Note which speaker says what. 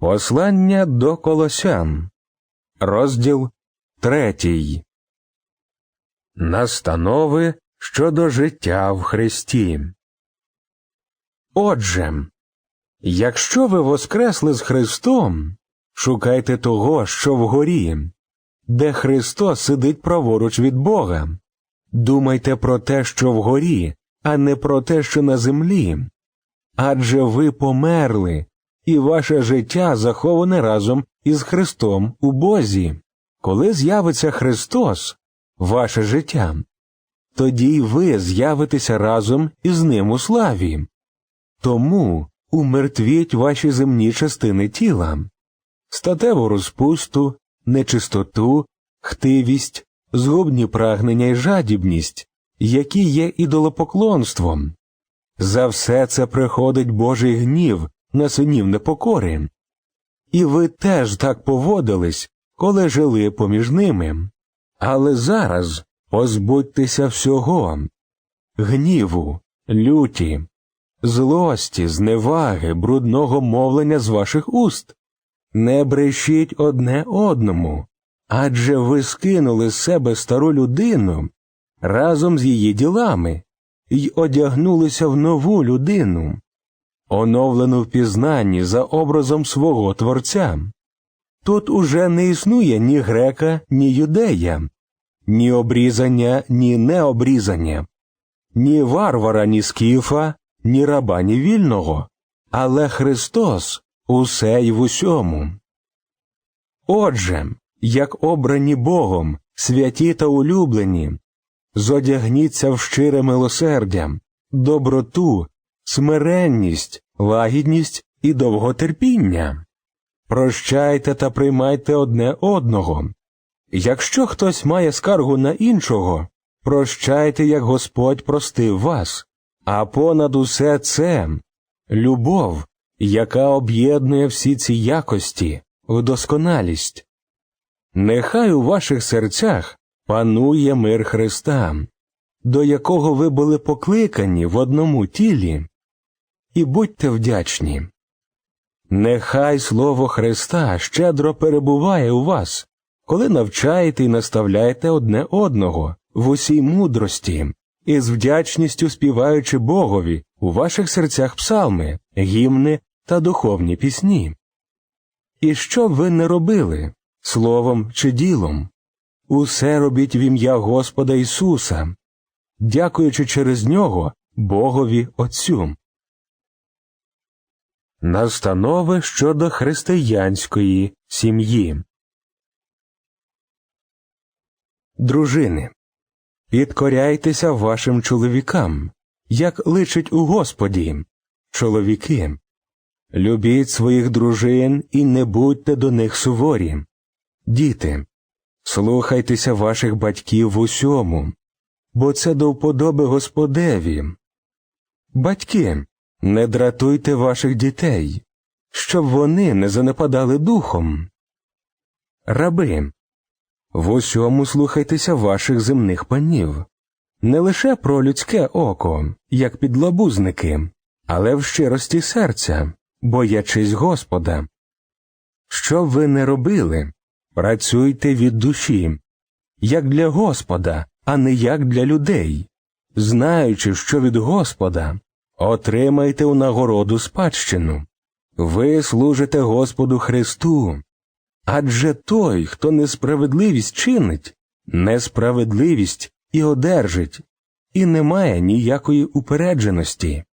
Speaker 1: Послання до Колосян, розділ третій. Настанови щодо життя в Христі. Отже, якщо ви воскресли з Христом, шукайте того, що вгорі, де Христос сидить праворуч від Бога. Думайте про те, що вгорі, а не про те, що на землі. Адже ви померли, і ваше життя заховане разом із Христом у Бозі. Коли з'явиться Христос, ваше життя, тоді й ви з'явитеся разом із Ним у славі. Тому умертвіть ваші земні частини тіла, статеву розпусту, нечистоту, хтивість, згубні прагнення й жадібність, які є ідолопоклонством. За все це приходить Божий гнів на синів непокори. І ви теж так поводились, коли жили поміж ними. Але зараз позбудьтеся всього гніву, люті, злості, зневаги, брудного мовлення з ваших уст. Не брешіть одне одному, адже ви скинули з себе стару людину разом з її ділами й одягнулися в нову людину, оновлену в пізнанні за образом свого Творця. Тут уже не існує ні грека, ні юдея, ні обрізання, ні необрізання, ні варвара, ні скіфа, ні раба, ні вільного, але Христос усе й в усьому. Отже, як обрані Богом, святі та улюблені, зодягніться в щире милосердя, доброту, смиренність, лагідність і довготерпіння. Прощайте та приймайте одне одного. Якщо хтось має скаргу на іншого, прощайте, як Господь простив вас, а понад усе це любов, яка об'єднує всі ці якості в досконалість. Нехай у ваших серцях панує мир Христа, до якого ви були покликані в одному тілі, і будьте вдячні. Нехай слово Христа щедро перебуває у вас, коли навчаєте і наставляєте одне одного в усій мудрості, і з вдячністю співаючи Богові у ваших серцях псалми, гімни та духовні пісні. І що б ви не робили, словом чи ділом, усе робіть в ім'я Господа Ісуса, дякуючи через нього Богові Отцю. Настанови щодо християнської сім'ї. Дружини. Підкоряйтеся вашим чоловікам, як личить у Господі. Чоловіки. Любіть своїх дружин і не будьте до них суворі. Діти. Слухайтеся ваших батьків в усьому, бо це до вподоби Господеві. Батьки. Не дратуйте ваших дітей, щоб вони не занепадали духом. Раби, в усьому слухайтеся ваших земних панів, не лише про людське око, як підлабузники, але в щирості серця, боячись Господа. Що б ви не робили, працюйте від душі, як для Господа, а не як для людей, знаючи, що від Господа отримайте у нагороду спадщину. Ви служите Господу Христу. Адже той, хто несправедливість чинить, несправедливість і одержить, і немає ніякої упередженості.